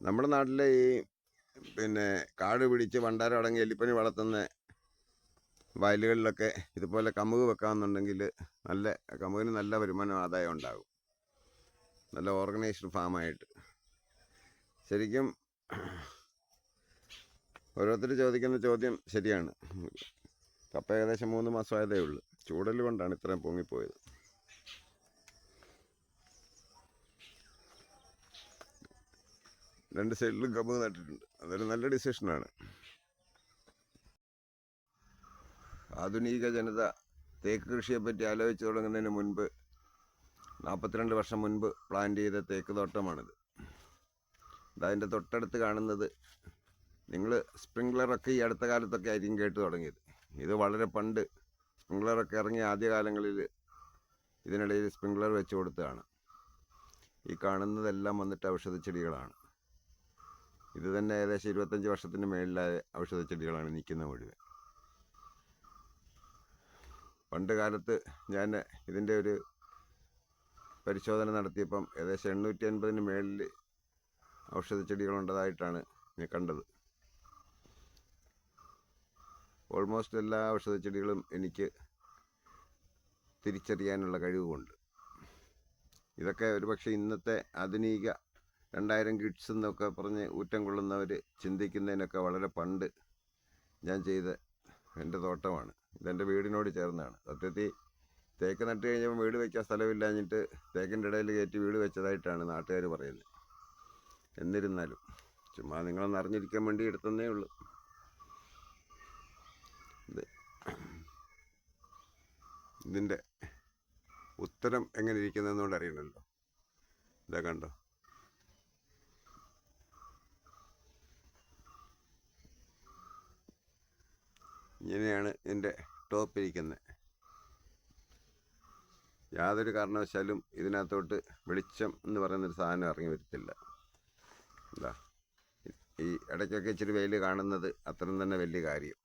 നമ്മുടെ നാട്ടിലെ ഈ പിന്നെ കാട് പിടിച്ച് വണ്ടാരം അടങ്ങി എലിപ്പനി വളർത്തുന്ന വയലുകളിലൊക്കെ ഇതുപോലെ കമുക് വെക്കാമെന്നുണ്ടെങ്കിൽ നല്ല കമുകിന് നല്ല വരുമാനം ആദായം ഉണ്ടാകും. നല്ല ഓർഗനൈസ്ഡ് ഫാമായിട്ട് ശരിക്കും ഓരോരുത്തർ ചോദിക്കുന്ന ചോദ്യം ശരിയാണ്. കപ്പ ഏകദേശം മൂന്ന് മാസമായതേ ഉള്ളൂ. ചൂടൽ കൊണ്ടാണ് ഇത്രയും പൊങ്ങിപ്പോയത്. രണ്ട് സൈഡിലും കമ്പ് നട്ടിട്ടുണ്ട്. അതൊരു നല്ല ഡിസിഷനാണ് ആധുനിക ജനത തേക്ക് കൃഷിയെപ്പറ്റി ആലോചിച്ച് തുടങ്ങുന്നതിന് മുൻപ് നാൽപ്പത്തിരണ്ട് വർഷം മുൻപ് പ്ലാൻ ചെയ്ത തേക്ക് തോട്ടമാണിത്. അതതിന്റെ തൊട്ടടുത്ത് കാണുന്നത് നിങ്ങൾ സ്പ്രിംഗ്ലറൊക്കെ ഈ അടുത്ത കാലത്തൊക്കെ ആയിരിക്കും കേട്ട് തുടങ്ങിയത്. ഇത് വളരെ പണ്ട് സ്പ്രിംഗ്ലറൊക്കെ ഇറങ്ങിയ ആദ്യ കാലങ്ങളിൽ ഇതിനിടയിൽ സ്പ്രിംഗ്ലർ വെച്ച് കൊടുത്തതാണ്. ഈ കാണുന്നതെല്ലാം വന്നിട്ട് ഔഷധ ചെടികളാണ് ഇത് തന്നെ ഏകദേശം ഇരുപത്തഞ്ച് വർഷത്തിന് മേളിലായ ഔഷധ ചെടികളാണ് നിൽക്കുന്ന മുഴുവൻ. പണ്ട് കാലത്ത് ഞാൻ ഇതിന്റെ ഒരു പരിശോധന നടത്തിയപ്പം ഏകദേശം എണ്ണൂറ്റി അൻപതിന് മേളിൽ ഔഷധ ചെടികളുണ്ടതായിട്ടാണ് ഞാൻ കണ്ടത്. ഓൾമോസ്റ്റ് എല്ലാ ഔഷധ ചെടികളും എനിക്ക് തിരിച്ചറിയാനുള്ള കഴിവുമുണ്ട് ഇതൊക്കെ ഒരുപക്ഷെ ഇന്നത്തെ ആധുനിക രണ്ടായിരം കിഡ്സ് എന്നൊക്കെ പറഞ്ഞ് ഊറ്റം കൊള്ളുന്നവർ ചിന്തിക്കുന്നതിനൊക്കെ വളരെ പണ്ട് ഞാൻ ചെയ്ത എന്റെ തോട്ടമാണ്. ഇതെന്റെ വീടിനോട് ചേർന്നാണ്. സത്യത്തിൽ തേക്ക് നട്ട് കഴിഞ്ഞപ്പോൾ വീട് വയ്ക്കാൻ സ്ഥലമില്ലാഞ്ഞിട്ട് തേക്കിന്റെ ഇടയിൽ കയറ്റി വീട് വെച്ചതായിട്ടാണ് നാട്ടുകാർ പറയുന്നത്. എന്നിരുന്നാലും ചുമ്മാ നിങ്ങളൊന്ന് അറിഞ്ഞിരിക്കാൻ വേണ്ടി എടുത്തന്നേ ഉള്ളൂ. ഇത് ഇതിന്റെ ഉത്തരം എങ്ങനെ ഇരിക്കുന്നതെന്നുകൊണ്ട് അറിയണമല്ലോ. ഇതാ കണ്ടോ? ഇങ്ങനെയാണ് എന്റെ ടോപ്പ് ഇരിക്കുന്നത് യാതൊരു കാരണവശാലും ഇതിനകത്തോട്ട് വെളിച്ചം എന്ന് പറയുന്നൊരു സാധനം ഇറങ്ങി വരത്തില്ല. എന്താ ഈ ഇടയ്ക്കൊക്കെ ഇച്ചിരി വെയിൽ കാണുന്നത് അത്രയും തന്നെ വലിയ കാര്യം.